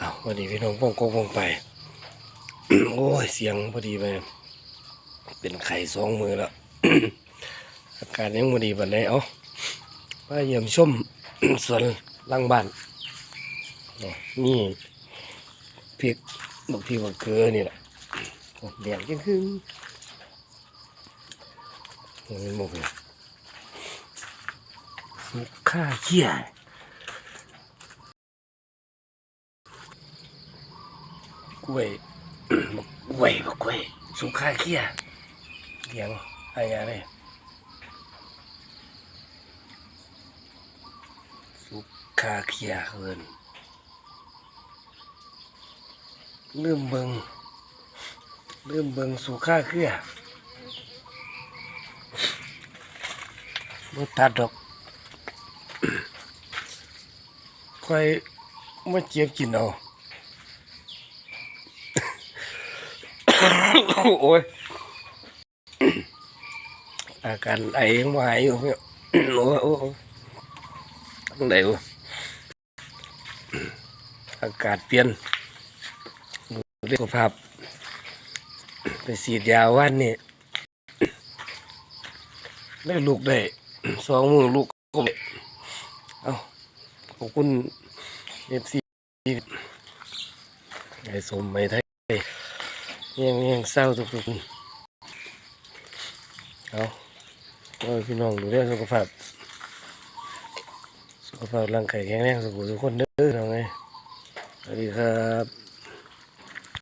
อ้าววันนี้พี่น้องป้องโกงป้องไป โอ้ย เสียงพอดีไป เป็นไข่สองมือแล้ว อาการยังพอดีบันไดเอามาเยี่ยมชมสวนหลังบ้าน นี่พริกบักพริกบักเกลือนี่แหละแดงจังขึ้นโอ้ยหมกเลยสุกข้าเขี้ย กล้วยบักล้วยบักล้วยสุขาเขี้ยเลี้ยงอะไรอะไรสุขาเขี้ยเกินลืมเบิงลืมเบิงสุขาเขี้ยบ่ตัดดอกค่อยมาเจ็บกินเอา โอ้ย อาการไอยังไหวอยู่เนี่ยโอ้ยโอ้ยโอ้ยวอากาศเปลี่ยนดูเรื่องสุขภาพไปฉีดยาวันนี่ได้ลูกได้สองมือลูกก็เอาขอบคุณเอฟซีไอ้สมไม่ไทย ยังยังเศร้าทุกคนเอาโอ้ยพี่น้องดูแลสุขภาพ สุขภาพร่างกายแข็งแรงสุขทุกคนเด้อทำไงสวัสดีครับ